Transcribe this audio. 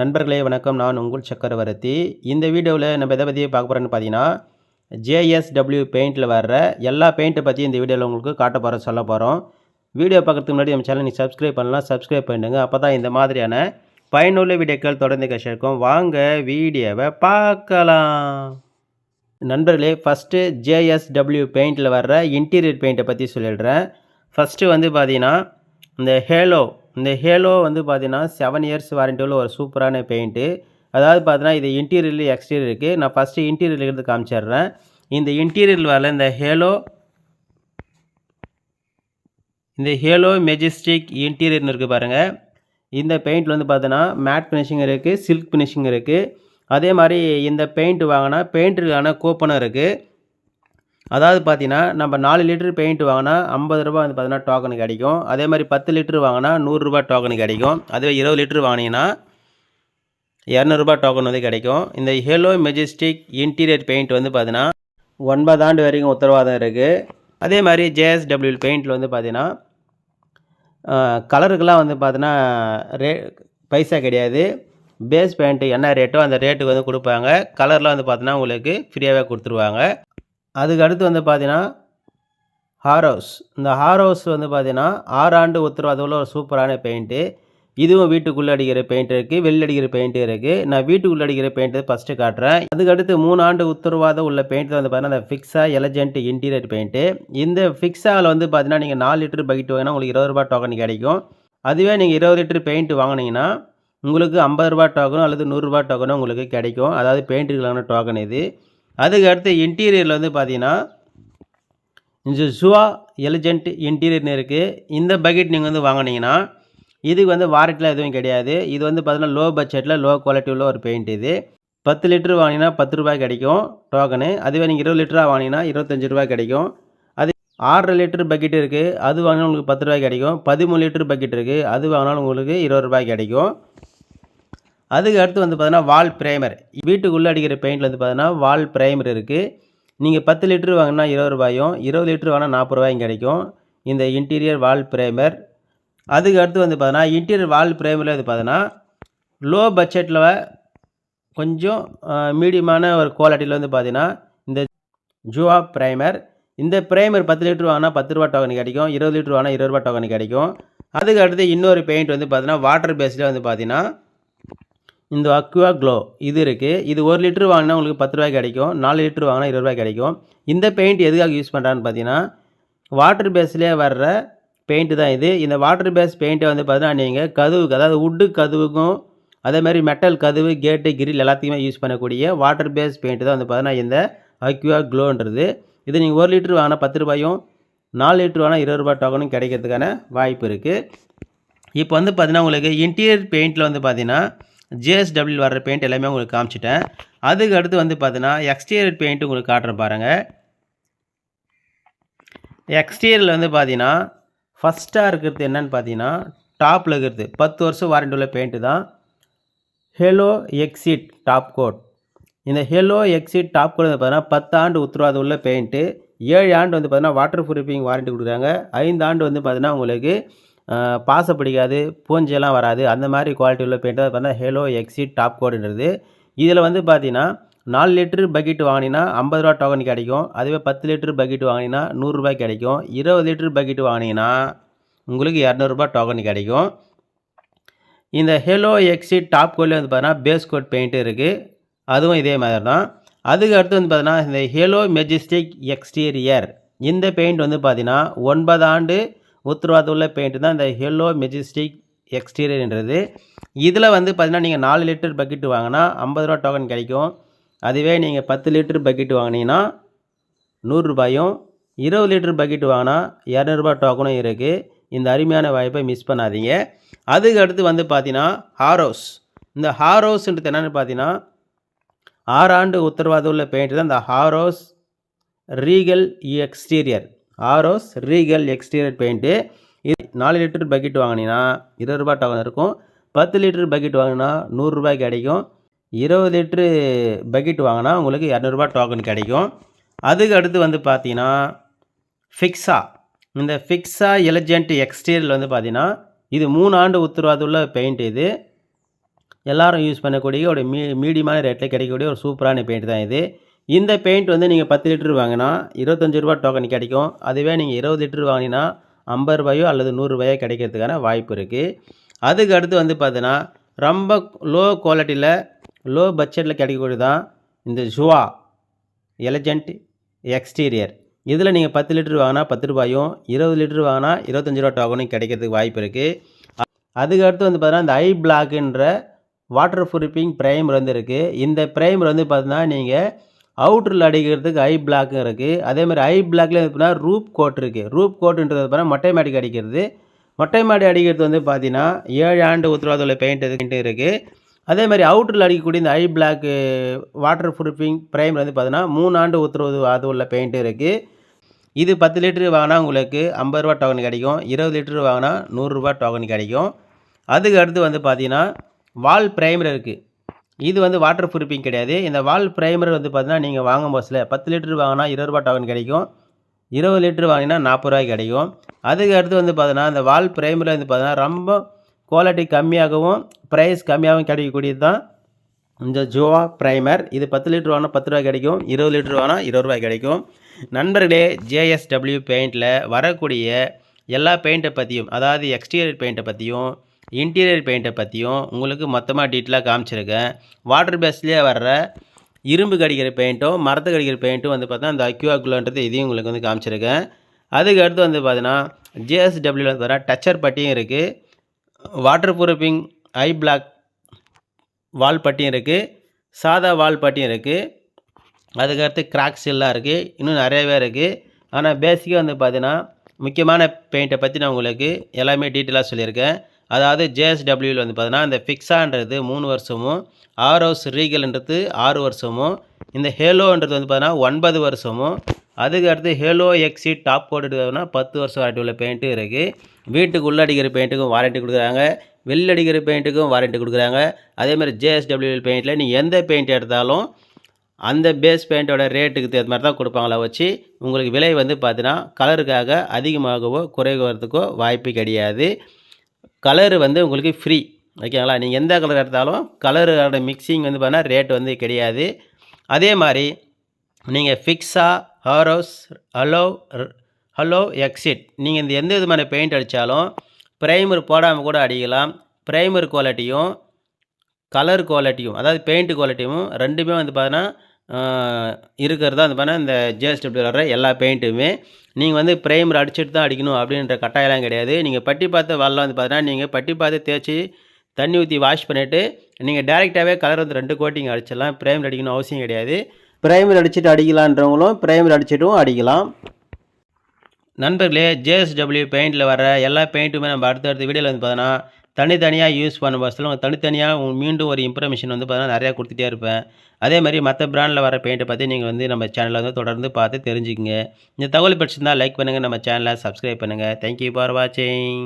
நண்பர்களே வணக்கம். நான் உங்கள் சக்கரவர்த்தி. இந்த வீடியோவில் நம்ம எதை பற்றி பார்க்க போகிறோன்னு பார்த்தீங்கன்னா ஜேஎஸ்டபிள்யூ பெயிண்டில் வர்ற எல்லா பெயிண்ட்டை பற்றி இந்த வீடியோவில் உங்களுக்கு காட்ட போகிறோம் சொல்ல போகிறோம் வீடியோ பார்க்கறதுக்கு முன்னாடி நம்ம சேனல் நீங்கள் சப்ஸ்கிரைப் பண்ணலாம் சப்ஸ்கிரைப் பண்ணுங்க. அப்போ தான் இந்த மாதிரியான பயனுள்ள வீடியோக்கள் தொடர்ந்து கஷ்டம் வாங்க வீடியோவை பார்க்கலாம். நண்பர்களே ஃபஸ்ட்டு ஜேஎஸ்டபிள்யூ பெயிண்டில் வர்ற இன்டீரியர் பெயிண்ட்டை பற்றி சொல்லிடுறேன். ஃபஸ்ட்டு வந்து பார்த்தீங்கன்னா இந்த ஹேலோ இந்த ஹேலோ வந்து பார்த்தீங்கன்னா செவன் இயர்ஸ் வாரண்டி உள்ள ஒரு சூப்பரான பெயிண்ட்டு அதாவது பார்த்தீங்கன்னா இது இன்டீரியர்லேயும் எக்ஸ்டீரியர் இருக்குது நான் ஃபஸ்ட்டு இன்டீரியர் எடுத்து காமிச்சிடுறேன். இந்த இன்டீரியரில் வரல இந்த ஹேலோ இந்த ஹேலோ மெஜிஸ்டிக் இன்டீரியர்னு இருக்குது பாருங்கள் இந்த பெயிண்டில் வந்து பார்த்தோன்னா மேட் ஃபினிஷிங் இருக்குது சில்க் ஃபினிஷிங் இருக்குது அதே மாதிரி இந்த பெயிண்ட் வாங்கினா பெயிண்ட்டுக்கான கூப்பனும் இருக்குது அதாவது பார்த்தீங்கன்னா நம்ம நாலு லிட்டர் பெயிண்ட் வாங்கினா ஐம்பது ரூபா வந்து பார்த்தீங்கன்னா டோக்கனு கிடைக்கும் அதே மாதிரி பத்து லிட்டர் வாங்கினா நூறுரூபா டோக்கனு கிடைக்கும் அதுவே இருபது லிட்டர் வாங்கினீங்கன்னா இரநூறுபா டோக்கன் வந்து கிடைக்கும். இந்த ஹெலோ மெஜிஸ்டிக் இன்டீரியர் பெயிண்ட் வந்து பார்த்தீங்கன்னா ஒன்பது ஆண்டு வரைக்கும் உத்தரவாதம் இருக்குது அதே மாதிரி ஜேஎஸ்டபிள்யூ பெயிண்டில் வந்து பார்த்தீங்கன்னா கலருக்கெல்லாம் வந்து பார்த்தீங்கன்னா ரே பைசா கிடையாது. பேஸ் பெயிண்ட்டு என்ன ரேட்டோ அந்த ரேட்டுக்கு வந்து கொடுப்பாங்க. கலர்லாம் வந்து பார்த்தீங்கன்னா உங்களுக்கு ஃப்ரீயாகவே கொடுத்துருவாங்க. அதுக்கு அடுத்து வந்து பார்த்தீங்கன்னா ஹாரோஸ் இந்த ஹாரோஸ் வந்து பார்த்தீங்கன்னா ஆறாண்டு உத்தரவாதம் உள்ள ஒரு சூப்பரான பெயிண்ட்டு இதுவும் வீட்டுக்குள்ளே அடிக்கிற பெயிண்ட் இருக்குது வெளில அடிக்கிற பெயிண்ட் இருக்குது நான் வீட்டுக்குள்ளே அடிக்கிற பெயிண்ட்டு ஃபஸ்ட்டு காட்டுறேன். அதுக்கடுத்து மூணு ஆண்டு உத்தரவாதம் உள்ள பெயிண்ட் வந்து பார்த்தீங்கன்னா அந்த ஃபிக்ஸா எலஜென்ட் இன்டீரியர் பெயிண்ட்டு இந்த ஃபிக்ஸாவில் வந்து பார்த்தீங்கன்னா நீங்கள் நாலு லிட்டர் பக்கெட் வாங்கினா உங்களுக்கு இருபது ரூபா டோக்கன் கிடைக்கும். அதுவே நீங்கள் இருபது லிட்டர் பெயிண்ட் வாங்கினீங்கன்னா உங்களுக்கு ஐம்பது ரூபா டோக்கனும் அல்லது நூறுரூபா டோக்கனும் உங்களுக்கு கிடைக்கும். அதாவது பெயிண்ட்டுகளான டோக்கன் இது. அதுக்கு அடுத்து இன்டீரியரில் வந்து பார்த்தீங்கன்னா இந்த ஜுவா எலிஜென்ட் இன்டீரியர்னு இருக்குது இந்த பக்கெட் நீங்கள் வந்து வாங்கினீங்கன்னா இதுக்கு வந்து வாரண்டிலாம் எதுவும் கிடையாது. இது வந்து பார்த்தீங்கன்னா லோ பட்ஜெட்டில் லோ குவாலிட்டி உள்ள ஒரு பெயிண்ட் இது. பத்து லிட்டர் வாங்கினீங்கன்னா பத்து ரூபாய் கிடைக்கும் டோக்கனு அதுவே நீங்கள் இருபது லிட்டராக வாங்கினீங்கன்னா இருபத்தஞ்சி ரூபாய் கிடைக்கும். அது ஆறரை லிட்டர் பக்கெட் இருக்குது அது வாங்கினா உங்களுக்கு பத்து ரூபாய் கிடைக்கும். பதிமூணு லிட்டர் பக்கெட் இருக்குது அது வாங்கினாலும் உங்களுக்கு இருபது ரூபாய் கிடைக்கும். அதுக்கு அடுத்து வந்து பார்த்தீங்கன்னா வால் ப்ரைமர் வீட்டுக்குள்ளே அடிக்கிற பெயிண்டில் வந்து பார்த்தீங்கன்னா வால் ப்ரைமர் இருக்குது நீங்கள் பத்து லிட்ரு வாங்கினா இருபது ரூபாயும் இருபது லிட்ரு வாங்கினா நாற்பது ரூபாயும் கிடைக்கும். இந்த இன்டீரியர் வால் ப்ரைமர் அதுக்கு அடுத்து வந்து பார்த்தீங்கன்னா இன்டீரியர் வால் ப்ரைமரில் வந்து பார்த்தீங்கன்னா லோ பட்ஜெட்டில் கொஞ்சம் மீடியமான ஒரு குவாலிட்டியில் வந்து பார்த்தீங்கன்னா இந்த ஜுவா ப்ரைமர் இந்த ப்ரைமர் பத்து லிட்டர் வாங்கினா பத்து ரூபா டோக்கன் கிடைக்கும். இருபது லிட்டர் வாங்கினா இருபது ரூபா டோக்கன் கிடைக்கும். அதுக்கு அடுத்து இன்னொரு பெயிண்ட் வந்து பார்த்தீங்கன்னா வாட்டர் பேஸில் வந்து பார்த்தீங்கன்னா இந்த அக்வா க்ளோ இது இருக்குது இது ஒரு லிட்டர் வாங்கினா உங்களுக்கு பத்து ரூபாய் கிடைக்கும். நாலு லிட்டர் வாங்கினா இருபது ரூபாய் கிடைக்கும். இந்த பெயிண்ட் எதுக்காக யூஸ் பண்ணுறான்னு பார்த்தீங்கன்னா வாட்டர் பேஸ்லேயே வர்ற பெயிண்ட்டு தான் இது. இந்த வாட்டர் பேஸ் பெயிண்ட்டை வந்து பார்த்தீங்கன்னா நீங்கள் கதவுக்கு அதாவது உட்டு கதவுக்கும் அதே மாதிரி மெட்டல் கதவு கேட்டு கிரில் எல்லாத்தையுமே யூஸ் பண்ணக்கூடிய வாட்டர் பேஸ் பெயிண்ட் தான் வந்து பார்த்தீங்கன்னா இந்த அக்யூவா க்ளோன்றது இது நீங்கள் ஒரு லிட்டர் வாங்கினா பத்து ரூபாயும் நாலு லிட்டர் வாங்கினா இருபது ரூபாய் டோக்கனும் கிடைக்கிறதுக்கான வாய்ப்பு இருக்குது இப்போ வந்து பார்த்தீங்கன்னா உங்களுக்கு இன்டீரியர் பெயிண்ட்டில் வந்து பார்த்தீங்கன்னா ஜேஎஸ்டபிள் வர்ற பெயிண்ட் எல்லாமே உங்களுக்கு காமிச்சிட்டேன். அதுக்கு அடுத்து வந்து பார்த்தீங்கன்னா எக்ஸ்டீரியர் பெயிண்ட் உங்களுக்கு காட்டுறேன் பாருங்கள் எக்ஸ்டீரியரில் வந்து பார்த்தீங்கன்னா ஃபஸ்ட்டாக இருக்கிறது என்னன்னு பார்த்தீங்கன்னா டாப்பில் இருக்கிறது. பத்து வருஷம் வாரண்டி உள்ள பெயிண்ட்டு தான். ஹெலோ எக்ஸிட் டாப் கோட் இந்த ஹெலோ எக்ஸிட் டாப் கோட் வந்து பார்த்தீங்கன்னா பத்து ஆண்டு உத்தரவாதம் உள்ள பெயிண்ட்டு ஏழு ஆண்டு வந்து பார்த்தீங்கன்னா வாட்டர் ப்ரூஃபிங் வாரண்டி கொடுக்குறாங்க. ஐந்து ஆண்டு வந்து பார்த்தீங்கன்னா உங்களுக்கு பாசை பிடிக்காது பூஞ்செல்லாம் வராது. அந்த மாதிரி குவாலிட்டி உள்ள பெயிண்ட் தான் பார்த்தீங்கன்னா ஹேலோ எக்ஸிட் டாப் கோடுன்றது இதில் வந்து பார்த்தீங்கன்னா நாலு லிட்டரு பக்கெட் வாங்கினீங்கன்னா ஐம்பது ரூபா டோக்கன் கிடைக்கும். அதுவே பத்து லிட்டரு பக்கெட் வாங்கினீங்கன்னா நூறுரூபாய் கிடைக்கும். இருபது லிட்டரு பக்கெட் வாங்கினீங்கன்னா உங்களுக்கு இரநூறுபா டோக்கன் கிடைக்கும். இந்த ஹெலோ எக்ஸிட் டாப் கோட்லேயே வந்து பார்த்தீங்கன்னா பேஸ் கோட் பெயிண்ட் இருக்குது அதுவும் இதே மாதிரி தான். அதுக்கு அடுத்து வந்து பார்த்தீங்கன்னா இந்த ஹெலோ மெஜிஸ்டிக் எக்ஸ்டீரியர் இந்த பெயிண்ட் வந்து பார்த்தீங்கன்னா ஒன்பது ஆண்டு உத்தரவாதம் உள்ள பெயிண்ட் தான் இந்த ஹெல்லோ மெஜிஸ்டிக் எக்ஸ்டீரியர்ன்றது இதில் வந்து பார்த்தீங்கன்னா நீங்கள் நாலு லிட்டர் பக்கெட் வாங்கினா ஐம்பது ரூபா டோக்கன் கிடைக்கும். அதுவே நீங்கள் பத்து லிட்டர் பக்கெட் வாங்கினீங்கன்னா நூறுரூபாயும் இருபது லிட்டர் பக்கெட் வாங்கினா இரநூறுபா டோக்கனும் இருக்குது இந்த அருமையான வாய்ப்பை மிஸ் பண்ணாதீங்க. அதுக்கு அடுத்து வந்து பார்த்தீங்கன்னா ஹாரோஸ் இந்த ஹாரோஸ்ன்றது என்னென்னு பார்த்தீங்கன்னா ஆறாண்டு உத்தரவாதம் உள்ள பெயிண்ட் தான் இந்த Harrows regal exterior Arrows regal exterior paint. இது நாலு லிட்டர் பக்கெட் வாங்கினீங்கன்னா இருபது ரூபா டோக்கன் இருக்கும். பத்து லிட்டர் பக்கெட் வாங்கினா நூறுரூபாய் கிடைக்கும். இருபது லிட்ரு பக்கெட் வாங்கினா உங்களுக்கு இரநூறுபா டோக்கன் கிடைக்கும். அதுக்கு அடுத்து வந்து பார்த்தீங்கன்னா ஃபிக்ஸா இந்த ஃபிக்ஸா எலஜென்ட் எக்ஸ்டீரியல் வந்து பார்த்தீங்கன்னா இது மூணு ஆண்டு உத்தரவாதம் உள்ள பெயிண்ட் இது. எல்லாரும் யூஸ் பண்ணக்கூடிய ஒரு மீ மீடியமான ரேட்டில் கிடைக்கக்கூடிய ஒரு சூப்பரான பெயிண்ட் தான் இது. இந்த பெயிண்ட் வந்து நீங்கள் பத்து லிட்டர் வாங்கினா இருபத்தஞ்சி ரூபா டோக்கன் கிடைக்கும். அதுவே நீங்கள் இருபது லிட்டர் வாங்கினீங்கன்னா ஐம்பது ரூபாயோ அல்லது நூறுரூபாயோ கிடைக்கிறதுக்கான வாய்ப்பு இருக்குது அதுக்கு அடுத்து வந்து பார்த்தீங்கன்னா ரொம்ப லோ குவாலிட்டியில் லோ பட்ஜெட்டில் கிடைக்கக்கூடிய தான் இந்த ஜுவா எலஜென்ட் எக்ஸ்டீரியர் இதில் நீங்கள் பத்து லிட்டர் வாங்கினா பத்து ரூபாயும் இருபது லிட்டர் வாங்கினா இருபத்தஞ்சி ரூபா டோக்கனும் கிடைக்கிறதுக்கு வாய்ப்பு இருக்குது அதுக்கு அடுத்து வந்து பார்த்தீங்கன்னா இந்த ஐ பிளாக்குன்ற வாட்டர் ப்ரூஃபிங் ப்ரைமர் வந்து இருக்குது இந்த ப்ரைமர் வந்து பார்த்தீங்கன்னா நீங்கள் அவுட்டரில் அடிக்கிறதுக்கு ஐ பிளாக்கும் இருக்குது அதே மாதிரி ஐ பிளாக்ல எப்படின்னா ரூப் கோட் இருக்குது ரூப் கோட்டுன்றது பார்த்தா மொட்டை மாடிக்கு அடிக்கிறது. மொட்டை மாடி அடிக்கிறது வந்து பார்த்தீங்கன்னா ஏழு ஆண்டு உத்தரவாதத்தில் உள்ள பெயிண்ட் இது இருக்குது அதே மாதிரி அவுட்டரில் அடிக்கக்கூடிய இந்த I block waterproofing primer வந்து பார்த்தீங்கன்னா மூணு ஆண்டு உத்தரவு அது உள்ள பெயிண்ட் இருக்குது இது பத்து லிட்டரு வாங்கினா உங்களுக்கு ஐம்பது ரூபா டோக்கன் கிடைக்கும் இருபது லிட்டரு வாங்கினா நூறுரூவா டோக்கன் கிடைக்கும் அதுக்கு அடுத்து வந்து பார்த்தீங்கன்னா வால் ப்ரைமர் இருக்குது இது வந்து வாட்டர் ப்ரூஃபிங் கிடையாது. இந்த வால் ப்ரைமர் வந்து பார்த்தீங்கன்னா நீங்கள் வாங்கும் பஸ்ஸில் பத்து லிட்டர் வாங்கினா இருபது ரூபா டோக்கன் கிடைக்கும். இருபது லிட்டர் வாங்கினா நாற்பது ரூபாய்க்கு கிடைக்கும். அதுக்கு அடுத்து வந்து பார்த்தீங்கன்னா இந்த வால் ப்ரைமரில் வந்து பார்த்தீங்கன்னா ரொம்ப குவாலிட்டி கம்மியாகவும் ப்ரைஸ் கம்மியாகவும் கிடைக்கக்கூடியது தான் இந்த ஜோவா ப்ரைமர் இது பத்து லிட்டர் வாங்கினா பத்து ரூபாய் கிடைக்கும். இருபது லிட்டர் வாங்கினா இருபது ரூபாய் கிடைக்கும். நண்பர்களே ஜேஎஸ்டபிள்யூ பெயிண்டில் வரக்கூடிய எல்லா பெயிண்ட்டை பற்றியும் அதாவது எக்ஸ்டீரியர் பெயிண்ட்டை பற்றியும் இன்டீரியர் பெயிண்ட்டை பற்றியும் உங்களுக்கு மொத்தமாக டீட்டெயிலாக காமிச்சிருக்கேன். வாட்டர் பேஸ்லேயே வர்ற இரும்பு கடிக்கிற பெயிண்ட்டும் மரத்து கடிக்கிற பெயிண்ட்டும் வந்து பார்த்தா அந்த அக்யூஆக்குலன்றது இதையும் உங்களுக்கு வந்து காமிச்சிருக்கேன். அதுக்கு அடுத்து வந்து பார்த்தீங்கன்னா ஜேஎஸ்டபிள்யூவில் வர டச்சர் பட்டியும் இருக்குது waterproofing I block wall பட்டியும் இருக்குது சாதா வால் பட்டியும் இருக்குது அதுக்கடுத்து கிராக்ஸ் எல்லாம் இருக்குது இன்னும் நிறையவே இருக்குது ஆனால் பேசிக்காக வந்து பார்த்தீங்கன்னா முக்கியமான பெயிண்ட்டை பற்றி நான் உங்களுக்கு எல்லாமே டீட்டெயிலாக சொல்லியிருக்கேன். அதாவது ஜேஎஸ்டபிள்யூவில் வந்து பார்த்தீங்கன்னா இந்த ஃபிக்ஸான்றது மூணு வருஷமும் ஆரோஸ் ரீகல்ன்றது ஆறு வருஷமும் இந்த ஹேலோன்றது வந்து பார்த்தீங்கன்னா ஒன்பது வருஷமும் அதுக்கு அடுத்து ஹேலோ எக்ஸி டாப் கோட்டுனா பத்து வருஷம் வாரண்டி உள்ள பெயிண்ட்டும் இருக்குது வீட்டுக்கு உள்ள அடிக்கிற பெயிண்ட்டுக்கும் வாரண்டி கொடுக்குறாங்க. வெளில அடிக்கிற பெயிண்ட்டுக்கும் வாரண்டி கொடுக்குறாங்க. அதே மாதிரி ஜேஎஸ்டபிள்யூ பெயிண்ட்டில் நீங்கள் எந்த பெயிண்ட் எடுத்தாலும் அந்த பேஸ் பெயிண்ட்டோட ரேட்டுக்கு தகுந்த மாதிரி தான் கொடுப்பாங்களா வச்சு உங்களுக்கு விலை வந்து பார்த்தீங்கன்னா கலருக்காக அதிகமாகவோ குறைவதுக்கோ வாய்ப்பு கிடையாது. கலரு வந்து உங்களுக்கு ஃப்ரீ ஓகேங்களா? நீங்கள் எந்த கலர் எடுத்தாலும் கலரோட மிக்சிங் வந்து பார்த்தீங்கன்னா ரேட் வந்து கிடையாது. அதே மாதிரி நீங்கள் ஃபிக்ஸா ஹாரோஸ் ஹலோ ஹலோ எக்ஸிட் நீங்கள் இந்த எந்த விதமான பெயிண்ட் அடித்தாலும் ப்ரைமர் போடாமல் கூட அடிக்கலாம். ப்ரைமர் குவாலிட்டியும் கலர் குவாலிட்டியும் அதாவது பெயிண்ட் குவாலிட்டியும் ரெண்டுமே வந்து பார்த்தீங்கன்னா இருக்கிறதா? அந்த பண்ண இந்த ஜேஎஸ்டபிள்யூ வர எல்லா பெயிண்ட்டுமே நீங்கள் வந்து ப்ரைமர் அடிச்சுட்டு தான் அடிக்கணும் அப்படின்ற கட்டாயம்லாம் கிடையாது. நீங்கள் பட்டி பார்த்து வரலாம் வந்து பார்த்தீங்கன்னா நீங்கள் பட்டி பார்த்து தேய்ச்சி தண்ணி ஊற்றி வாஷ் பண்ணிவிட்டு நீங்கள் டேரெக்டாகவே கலர் வந்து ரெண்டு கோட்டிங் அடிச்சிடலாம். ப்ரைமர் அடிக்கணும் அவசியம் கிடையாது. ப்ரைமர் அடிச்சுட்டு அடிக்கலான்றவங்களும் ப்ரைமர் அடிச்சிட்டும் அடிக்கலாம். நண்பர்களே ஜேஎஸ்டபிள்யூ பெயிண்டில் வர எல்லா பெயிண்ட்டுமே நம்ம அடுத்தடுத்த வீடியோவில் வந்து பார்த்தோன்னா தனித்தனியாக யூஸ் பண்ண பஸ்ஸில் தனித்தனியாக மீண்டும் ஒரு இன்ஃபர்மேஷன் வந்து பார்த்தீங்கன்னா நிறையா கொடுத்துட்டே இருப்பேன். அதே மாதிரி மற்ற பிராண்டில் வர பெயிண்ட்டை பற்றி நீங்கள் வந்து நம்ம சேனலில் வந்து தொடர்ந்து பார்த்து தெரிஞ்சுக்கங்க. இந்த தகவல் பிடிச்சிருந்தால் லைக் பண்ணுங்கள் நம்ம சேனலை சப்ஸ்கிரைப் பண்ணுங்கள் தேங்க்யூ ஃபார் வாட்சிங்